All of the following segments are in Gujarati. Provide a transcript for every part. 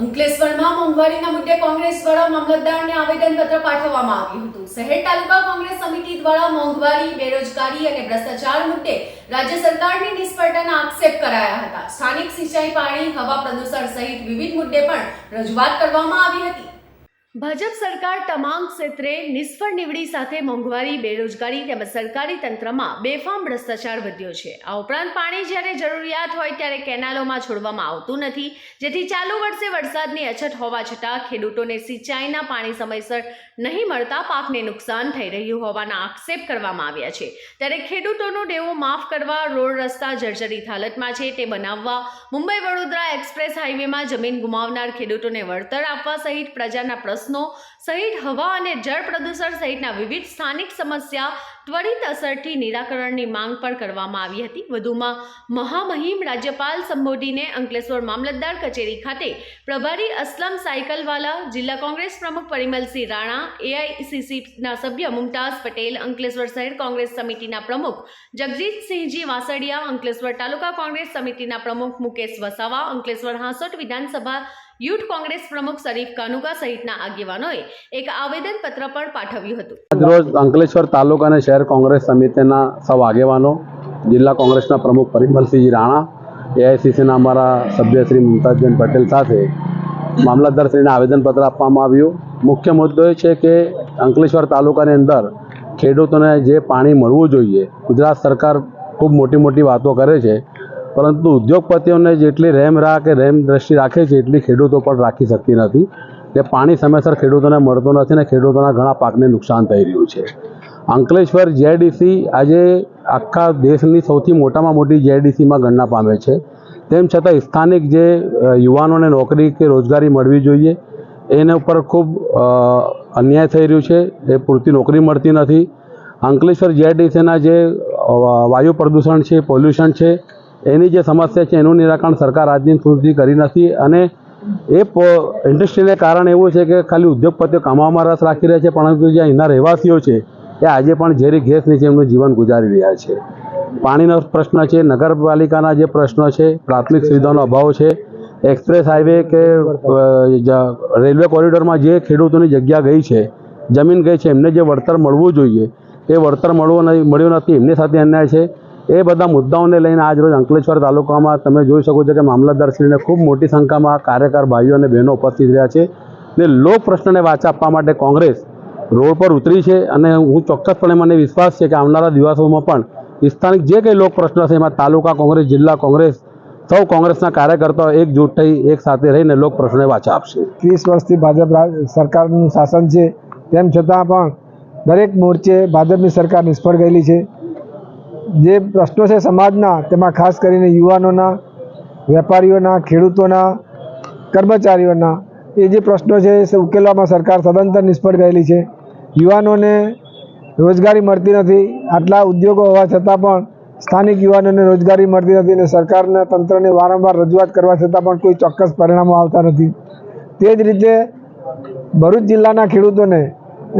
અંકલેશ્વરમાં મોંઘવારીના મુદ્દે કોંગ્રેસ દ્વારા મામલતદારને આવેદનપત્ર પાઠવવામાં આવ્યું હતું. શહેર તાલુકા કોંગ્રેસ સમિતિ દ્વારા મોંઘવારી, બેરોજગારી અને ભ્રષ્ટાચાર મુદ્દે રાજ્ય સરકારની નિષ્ફળતાના આક્ષેપ કરાયા હતા. સ્થાનિક સિંચાઈ, પાણી, હવા પ્રદૂષણ સહિત વિવિધ મુદ્દે પણ રજૂઆત કરવામાં આવી હતી. ભાજપ સરકાર તમામ ક્ષેત્રે નિષ્ફળ નીવડી સાથે મોંઘવારી, બેરોજગારી તેમજ સરકારી તંત્રમાં બેફામ ભ્રષ્ટાચાર વધ્યો છે. આ ઉપરાંત પાણી જ્યારે જરૂરિયાત હોય ત્યારે કેનાલોમાં છોડવામાં આવતું નથી. જેથી ચાલુ વર્ષે વરસાદની અછત હોવા છતાં ખેડૂતોને સિંચાઈના પાણી સમયસર નહીં મળતા પાકને નુકસાન થઈ રહ્યું હોવાના આક્ષેપ કરવામાં આવ્યા છે. ત્યારે ખેડૂતોનો દેવો માફ કરવા, રોડ રસ્તા જર્જરિત હાલતમાં છે તે બનાવવા, મુંબઈ વડોદરા એક્સપ્રેસ હાઈવેમાં જમીન ગુમાવનાર ખેડૂતોને વળતર આપવા સહિત પ્રજાના પ્રશ્નો સહિત હવા અને જળ પ્રદૂષણ સહિતના વિવિધ સ્થાનિક સમસ્યા ત્વરિત અસરથી નિરાકરણની માંગ પણ કરવામાં આવી હતી. વધુમાં મહામહિમ રાજ્યપાલ સંબોધીને અંકલેશ્વર મામલતદાર કચેરી ખાતે પ્રભારી અસલમ સાયકલવાલા, જિલ્લા કોંગ્રેસ પ્રમુખ પરિમલસિંહ રાણા, એઆઈસીસીના સભ્ય મુમતાઝ પટેલ, અંકલેશ્વર શહેર કોંગ્રેસ સમિતિના પ્રમુખ જગજીતસિંહજી વાસડિયા, અંકલેશ્વર તાલુકા કોંગ્રેસ સમિતિના પ્રમુખ મુકેશ વસાવા, અંકલેશ્વર હાંસોટ વિધાનસભા યુથ કોંગ્રેસ પ્રમુખ શરીફ કાનુકા સહિતના આગેવાનોએ એક આવેદનપત્ર પણ પાઠવ્યું હતું. આજરોજ અંકલેશ્વર તાલુકા અને શહેર કોંગ્રેસ સમિતિના સૌ આગેવાનો, જિલ્લા કોંગ્રેસના પ્રમુખ પરિમલસિંહજી રાણા એઆઈસીસીના અમારા સભ્ય શ્રી મુમતાજબેન પટેલ સાથે મામલતદારશ્રીને આવેદનપત્ર આપવામાં આવ્યું. મુખ્ય મુદ્દો એ છે કે અંકલેશ્વર તાલુકાની અંદર ખેડૂતોને જે પાણી મળવું જોઈએ, ગુજરાત સરકાર ખૂબ મોટી મોટી વાતો કરે છે. પરંતુ ઉદ્યોગપતિઓને જેટલી રેમ રાહ કે રેમ દ્રષ્ટિ રાખે છે, એટલી ખેડૂતો પણ રાખી શકતી નથી. તે પાણી સમયસર ખેડૂતોને મળતો નથી ને ખેડૂતોના ઘણા પાકને નુકસાન થઈ રહ્યું છે. અંકલેશ્વર જેડીસી આજે આખા દેશની સૌથી મોટામાં મોટી જેડીસીમાં ગણના પામે છે. તેમ છતાં સ્થાનિક જે યુવાનોને નોકરી કે રોજગારી મળવી જોઈએ, એના ઉપર ખૂબ અન્યાય થઈ રહ્યું છે. એ પૂરતી નોકરી મળતી નથી. અંકલેશ્વર જેડીસીના જે વાયુ પ્રદૂષણ છે, પોલ્યુશન છે એની જે સમસ્યા છે, એનું નિરાકરણ સરકાર આજ દિન સુધી કરી નથી અને એ ઇન્ડસ્ટ્રીને કારણે એવું છે કે ખાલી ઉદ્યોગપતિઓ કમાવામાં રસ રાખી રહ્યા છે, પરંતુ જે અહીંના રહેવાસીઓ છે, એ આજે પણ ઝેરી ગેસ નીચે એમનું જીવન ગુજારી રહ્યા છે. પાણીનો પ્રશ્ન છે, નગરપાલિકાના જે પ્રશ્નો છે, પ્રાથમિક સુવિધાનો અભાવ છે, એક્સપ્રેસ હાઈવે કે રેલવે કોરિડોરમાં જે ખેડૂતોની જગ્યા ગઈ છે, જમીન ગઈ છે, એમને જે વળતર મળવું જોઈએ, એ વળતર મળવું નહીં મળ્યું નથી, એમની સાથે અન્યાય છે. એ બધા મુદ્દાઓને લઈને આજ રોજ અંકલેશ્વર તાલુકામાં તમે જોઈ શકો છો કે મામલતદારશ્રીને ખૂબ મોટી સંખ્યામાં કાર્યકર ભાઈઓ અને બહેનો ઉપસ્થિત રહ્યા છે ને લોક પ્રશ્નને વાચા આપવા માટે કોંગ્રેસ રોડ પર ઉતરી છે અને હું ચોક્કસપણે મને વિશ્વાસ છે કે આવનારા દિવસોમાં પણ સ્થાનિક જે કંઈ લોક પ્રશ્ન છે, એમાં તાલુકા કોંગ્રેસ, જિલ્લા કોંગ્રેસ, સૌ કોંગ્રેસના કાર્યકર્તાઓ એકજૂટ થઈ, એક સાથે રહીને લોક પ્રશ્નને વાચા આપશે. ત્રીસ વર્ષથી ભાજપ સરકારનું શાસન છે, તેમ છતાં પણ દરેક મોરચે ભાજપની સરકાર નિષ્ફળ ગયેલી છે. જે પ્રશ્નો છે સમાજના, તેમાં ખાસ કરીને યુવાનોના, વેપારીઓના, ખેડૂતોના, કર્મચારીઓના, એ જે પ્રશ્નો છે એ ઉકેલવામાં સરકાર સદંતર નિષ્ફળ ગયેલી છે. યુવાનોને રોજગારી મળતી નથી, આટલા ઉદ્યોગો હોવા છતાં પણ સ્થાનિક યુવાનોને રોજગારી મળતી નથી અને સરકારના તંત્રને વારંવાર રજૂઆત કરવા છતાં પણ કોઈ ચોક્કસ પરિણામો આવતા નથી. તે જ રીતે ભરૂચ જિલ્લાના ખેડૂતોને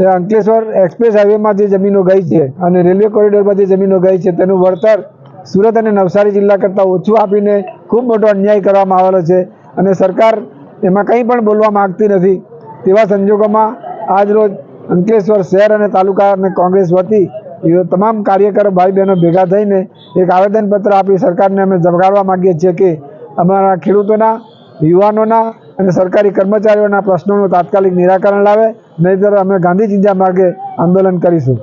અંકલેશ્વર એક્સપ્રેસ હાઈવેમાં જે જમીનો ગઈ છે અને રેલવે કોરિડોરમાં જે જમીનો ગઈ છે. તેનું વળતર સુરત અને નવસારી જિલ્લા કરતાં ઓછું આપીને ખૂબ મોટો અન્યાય કરવામાં આવેલો છે અને સરકાર એમાં કંઈ પણ બોલવા માગતી નથી. તેવા સંજોગોમાં આજ રોજ અંકલેશ્વર શહેર અને તાલુકા અને કોંગ્રેસ વતી એવો તમામ કાર્યકરો ભાઈ બહેનો ભેગા થઈને એક આવેદનપત્ર આપી સરકારને અમે જગાડવા માગીએ છીએ કે અમારા ખેડૂતોના યુવાનોના અને સરકારી કર્મચારીઓના પ્રશ્નોનું તાત્કાલિક નિરાકરણ લાવે, નહીંતર અમે ગાંધી ચિંતા માર્ગે આંદોલન કરીશું.